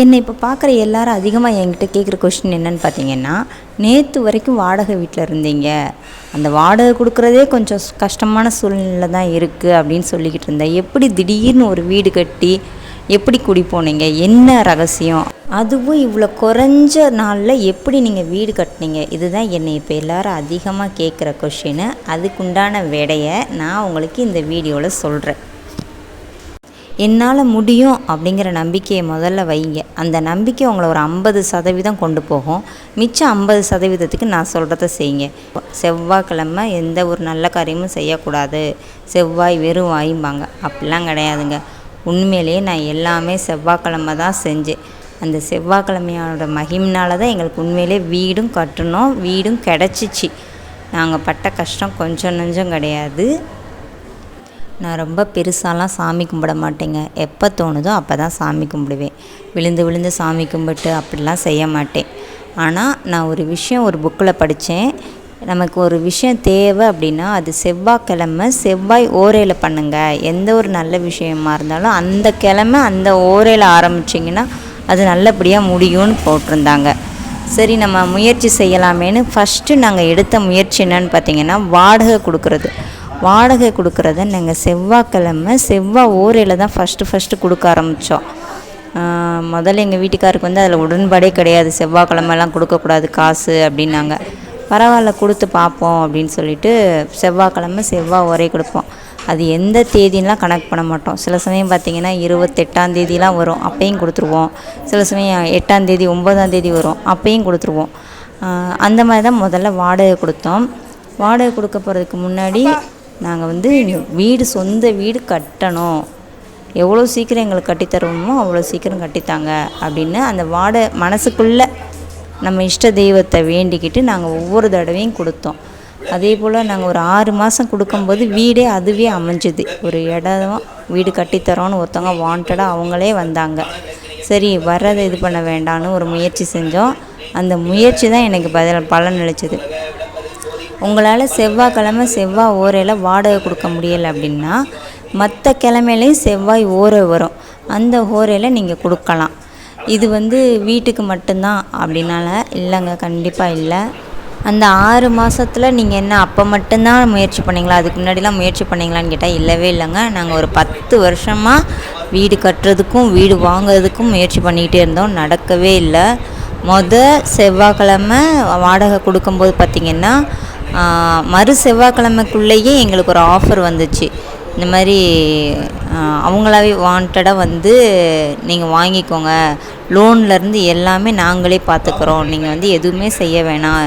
என்னை இப்போ பார்க்குற எல்லாரும் அதிகமாக என்கிட்ட கேட்குற கொஷின் என்னன்னு பார்த்தீங்கன்னா நேற்று வரைக்கும் வாடகை வீட்டில் இருந்தீங்க. அந்த வாடகை கொடுக்குறதே கொஞ்சம் கஷ்டமான சூழ்நிலை தான் இருக்குது அப்படின்னு சொல்லிக்கிட்டு இருந்தேன். எப்படி திடீர்னு ஒரு வீடு கட்டி எப்படி குடி போனீங்க? என்ன ரகசியம்? அதுவும் இவ்வளோ குறைஞ்ச நாளில் எப்படி நீங்கள் வீடு கட்டினீங்க? இதுதான் என்னை இப்போ எல்லாரும் அதிகமாக கேட்குற கொஷின் அதுக்குண்டான விடையை நான் உங்களுக்கு இந்த வீடியோவில் சொல்கிறேன் என்னால் முடியும் அப்படிங்கிற நம்பிக்கையை முதல்ல வைங்க. அந்த நம்பிக்கை உங்களை ஒரு ஐம்பது சதவீதம் கொண்டு போகும். மிச்சம் ஐம்பது சதவீதத்துக்கு நான் சொல்கிறத செய்யுங்க. செவ்வாய்க்கிழமை எந்த ஒரு நல்ல காரியமும் செய்யக்கூடாது. செவ்வாய் வெறும் வாயும்பாங்க. அப்படிலாம் கிடையாதுங்க. உண்மையிலேயே நான் எல்லாமே செவ்வாய்க்கிழமை தான் செஞ்சேன். அந்த செவ்வாய்க்கிழமையோட மகிம்னால தான் எங்களுக்கு உண்மையிலே வீடும் கட்டணும் வீடும் கிடச்சிச்சு. நாங்கள் பட்ட கஷ்டம் கொஞ்சம் நஞ்சம் கிடையாது. நான் ரொம்ப பெருசாலாம் சாமி கும்பிட மாட்டேங்க. எப்போ தோணுதோ அப்போ தான் சாமி கும்பிடுவேன். விழுந்து விழுந்து சாமி கும்பிட்டு அப்படிலாம் செய்ய மாட்டேன். ஆனால் நான் ஒரு விஷயம் ஒரு புக்கில் படித்தேன் நமக்கு ஒரு விஷயம் தேவை அப்படின்னா அது செவ்வாய்க்கிழமை செவ்வாய் ஓரையில் பண்ணுங்கள் எந்த ஒரு நல்ல விஷயமா இருந்தாலும் அந்த கிழமை அந்த ஓரையில் ஆரம்பிச்சிங்கன்னா அது நல்லபடியாக முடியும்னு போட்டிருந்தாங்க. சரி நம்ம முயற்சி செய்யலாமேன்னு ஃபஸ்ட்டு நாங்கள் எடுத்த முயற்சி என்னன்னு பார்த்தீங்கன்னா வாடகை கொடுக்குறது. வாடகை கொடுக்குறத நாங்கள் செவ்வாய்க்கிழமை செவ்வாய் ஓரையில் தான் ஃபஸ்ட்டு ஃபஸ்ட்டு கொடுக்க ஆரம்பித்தோம் முதல்ல எங்கள் வீட்டுக்காருக்கு வந்து அதில் உடன்பாடே கிடையாது. செவ்வாய்க்கிழமெல்லாம் கொடுக்கக்கூடாது காசு அப்படின்னாங்க. பரவாயில்ல கொடுத்து பார்ப்போம் அப்படின்னு சொல்லிட்டு செவ்வாய்க்கிழமை செவ்வாய் ஒரே கொடுப்போம். அது எந்த தேதின்லாம் கணக்கு பண்ண மாட்டோம். சில சமயம் பார்த்திங்கன்னா இருபத்தெட்டாம் தேதிலாம் வரும் அப்பையும் கொடுத்துருவோம். சில சமயம் எட்டாம் தேதி ஒம்பதாம் தேதி வரும் அப்பையும் கொடுத்துருவோம். அந்த மாதிரி தான் முதல்ல வாடகை கொடுத்தோம். வாடகை கொடுக்க போகிறதுக்கு முன்னாடி நாங்கள் வந்து வீடு சொந்த வீடு கட்டணும். எவ்வளோ சீக்கிரம் எங்களுக்கு கட்டித்தருவோமோ அவ்வளோ சீக்கிரம் கட்டித்தாங்க. அப்படின்னு அந்த வாடகை மனசுக்குள்ளே நம்ம இஷ்ட தெய்வத்தை வேண்டிக்கிட்டு நாங்கள் ஒவ்வொரு தடவையும் கொடுத்தோம். அதே போல் நாங்கள் ஒரு ஆறு மாதம் கொடுக்கும்போது வீடே அதுவே அமைஞ்சுது. ஒரு இடம் வீடு கட்டித்தரோன்னு ஒருத்தவங்க வாண்டடாக அவங்களே வந்தாங்க. சரி வர்றதை இது பண்ண வேண்டான்னு ஒரு முயற்சி செஞ்சோம். அந்த முயற்சி தான் எனக்கு பதில் பலன் அளிச்சது. உங்களால் செவ்வாய்க்கிழமை செவ்வாய் ஓரையில் வாடகை கொடுக்க முடியலை அப்படின்னா மற்ற கிழமையிலையும் செவ்வாய் ஓரை வரும். அந்த ஓரையில் நீங்கள் கொடுக்கலாம். இது வந்து வீட்டுக்கு மட்டும்தான் அப்படின்னால இல்லைங்க கண்டிப்பாக இல்லை. அந்த ஆறு மாதத்தில் நீங்கள் என்ன அப்போ மட்டும்தான் முயற்சி பண்ணீங்களா? அதுக்கு முன்னாடிலாம் முயற்சி பண்ணீங்களான்னு கேட்டால் இல்லவே இல்லைங்க. நாங்கள் ஒரு பத்து வருஷமாக வீடு கட்டுறதுக்கும் வீடு வாங்குறதுக்கும் முயற்சி பண்ணிக்கிட்டே இருந்தோம். நடக்கவே இல்லை. மொதல் செவ்வாய்க்கிழமை வாடகை கொடுக்கும்போது பார்த்திங்கன்னா மறு செவ்வாய்க்கிழமைக்குள்ளேயே எங்களுக்கு ஒரு ஆஃபர் வந்துச்சு. இந்த மாதிரி அவங்களாவே வாண்டடாக வந்து நீங்கள் வாங்கிக்கோங்க. லோன்லேருந்து எல்லாமே நாங்களே பார்த்துக்குறோம் நீங்கள் வந்து எதுவுமே செய்ய வேணாம்.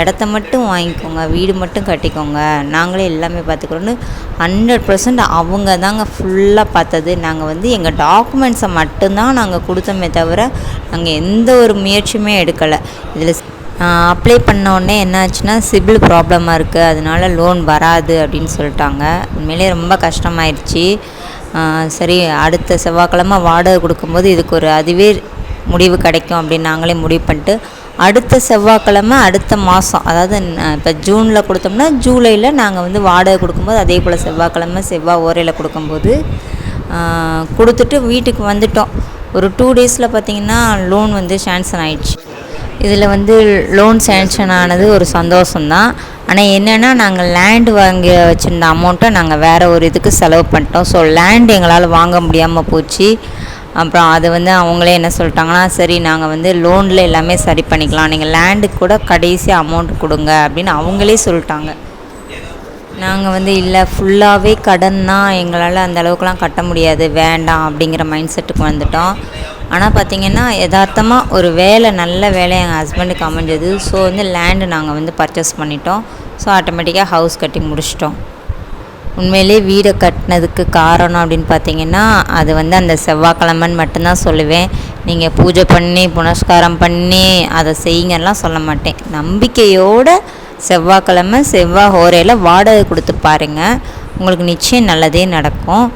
இடத்த மட்டும் வாங்கிக்கோங்க. வீடு மட்டும் கட்டிக்கோங்க. நாங்களே எல்லாமே பார்த்துக்குறோன்னு ஹண்ட்ரட் பர்சன்ட் அவங்க தாங்க ஃபுல்லாக பார்த்தது நாங்கள் வந்து எங்கள் டாக்குமெண்ட்ஸை மட்டும்தான் நாங்கள் கொடுத்தோமே தவிர நாங்கள் எந்த ஒரு முயற்சியுமே எடுக்கலை. இதில் அப்ளை பண்ண உடனே என்னாச்சுன்னா சிபில் ப்ராப்ளமாக இருக்குது அதனால லோன் வராது அப்படின்னு சொல்லிட்டாங்க. உண்மையிலே ரொம்ப கஷ்டமாயிருச்சு. சரி அடுத்த செவ்வாய்க்கிழமை வாடகை கொடுக்கும்போது இதுக்கு ஒரு அதுவே முடிவு கிடைக்கும் அப்படின்னு நாங்களே முடிவு பண்ணிட்டு அடுத்த செவ்வாய்க்கிழமை அடுத்த மாதம் அதாவது இப்போ ஜூனில் கொடுத்தோம்னா ஜூலையில் நாங்கள் வந்து வாடகை கொடுக்கும்போது அதே போல் செவ்வாய்க்கிழமை செவ்வாய் ஓரையில் கொடுக்கும்போது கொடுத்துட்டு வீட்டுக்கு வந்துட்டோம். ஒரு டூ டேஸில் பார்த்திங்கன்னா லோன் வந்து சாங்ஷன் ஆயிடுச்சு. இதில் வந்து லோன் சேங்ஷன் ஆனது ஒரு சந்தோஷம்தான். ஆனால் என்னென்னா நாங்கள் லேண்டு வாங்கி வச்சுருந்த அமௌண்ட்டை நாங்கள் வேறு ஒரு இதுக்கு செலவு பண்ணிட்டோம். ஸோ லேண்ட் எங்களால் வாங்க முடியாமல் போச்சு. அப்புறம் அது வந்து அவங்களே என்ன சொல்லிட்டாங்கன்னா சரி நாங்கள் வந்து லோனில் எல்லாமே சரி பண்ணிக்கலாம். நீங்கள் லேண்டுக்கு கூட கடைசி அமௌண்ட் கொடுங்க அப்படின்னு அவங்களே சொல்லிட்டாங்க. நாங்கள் வந்து இல்லை ஃபுல்லாகவே கடன்னா எங்களால் அந்த அளவுக்குலாம் கட்ட முடியாது. வேண்டாம் அப்படிங்கிற மைண்ட் செட்டுக்கு வந்துட்டோம். ஆனால் பார்த்திங்கன்னா யதார்த்தமாக ஒரு வேலை நல்ல வேலை எங்கள் ஹஸ்பண்டுக்கு அமைஞ்சது. ஸோ வந்து லேண்டு நாங்கள் வந்து பர்ச்சேஸ் பண்ணிட்டோம். ஸோ ஆட்டோமேட்டிக்காக ஹவுஸ் கட்டி முடிச்சிட்டோம். உண்மையிலே வீடை கட்டினதுக்கு காரணம் அப்படின்னு பார்த்தீங்கன்னா அது வந்து அந்த செவ்வாய்க்கிழமைன்னு மட்டும்தான் சொல்லுவேன். நீங்கள் பூஜை பண்ணி புனஸ்காரம் பண்ணி அதை செய்யுங்கலாம் சொல்ல மாட்டேன். நம்பிக்கையோட செவ்வாய்க்கிழமை செவ்வாய் ஹோரையில் வாடகை கொடுத்து பாருங்கள் உங்களுக்கு நிச்சயம் நல்லதே நடக்கும்.